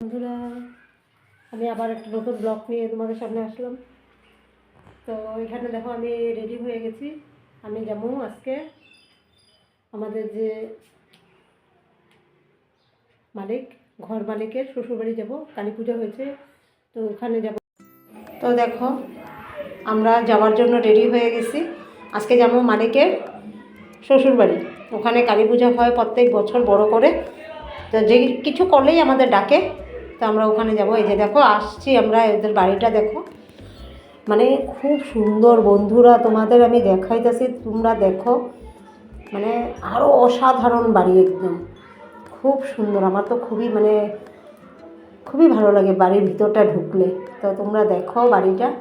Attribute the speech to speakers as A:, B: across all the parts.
A: বন্ধুরা, আমি আবার একটা নতুন ব্লগ নিয়ে তোমাদের সামনে আসলাম। তো এখানে দেখো, আমি রেডি হয়ে গেছি। আমি যাব আজকে। আমাদের যে মালিক, ঘর মালিকের শ্বশুরবাড়ি যাব, কালী পুজো হয়েছে, তো ওখানে যাব। তো দেখো, আমরা যাওয়ার জন্য রেডি হয়ে গেছি। আজকে যাব মালিকের শ্বশুরবাড়ি। ওখানে কালী পূজা হয় প্রত্যেক বছর বড় করে। তো যে কিছু করলেই আমাদের ডাকে, তো আমরা ওখানে যাব। এই যে দেখো, আসছি আমরা, এদের বাড়িটা দেখো। মানে খুব সুন্দর বন্ধুরা, তোমাদের আমি দেখাইতেছি, তোমরা দেখো। মানে আরও অসাধারণ বাড়ি একদম। খুব সুন্দর, আমার তো খুবই মানে খুবই ভালো লাগে বাড়ির ভিতরটা ঢুকলে। তো তোমরা দেখো বাড়িটা।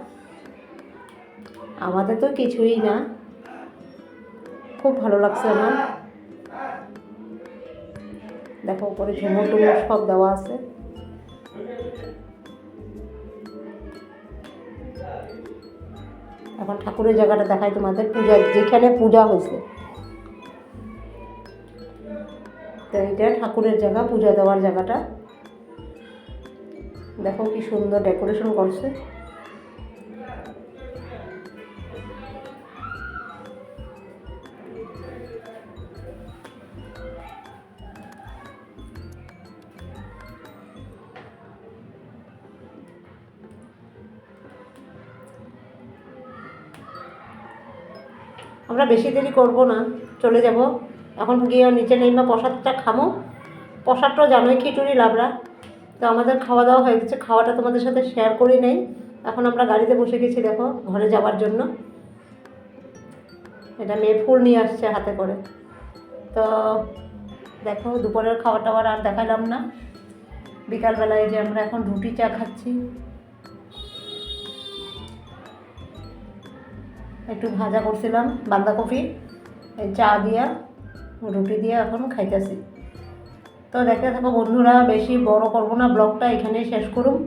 A: আমাদের তো কিছুই না। খুব ভালো লাগছে আমার। দেখো, উপরে ঝুমুর টুমুর সব দেওয়া আছে। এখন ঠাকুরের জায়গাটা দেখাই তোমাদের। পূজা, যেখানে পূজা হয়েছে। তো এইটা ঠাকুরের জায়গা, পূজা দেওয়ার জায়গাটা। দেখো কি সুন্দর ডেকোরেশন করছে। আমরা বেশি দেরি করব না, চলে যাব। এখন গিয়ে নিচে নেমে প্রসাদটা খামো। প্রসাদটাও জানোই খিচুড়ি লাবড়া। তো আমাদের খাওয়া দাওয়া হয়ে গেছে, খাওয়াটা তোমাদের সাথে শেয়ার করি নেই। এখন আমরা গাড়িতে বসে গেছি, দেখো, ঘরে যাওয়ার জন্য। এটা মেয়ে ফুল নিয়ে আসছে হাতে করে। তো দেখো, দুপুরের খাওয়া টাওয়ার আর দেখালাম না। বিকালবেলায় যে আমরা এখন রুটি চা খাচ্ছি। একটু ভাজা করছিলাম, বাঁধাকপি, এই চা দিয়া, রুটি দিয়ে এখন খাইতেছি। তো দেখতে থাকো বন্ধুরা, বেশি বড় করব না, ব্লগটা এখানেই শেষ করুন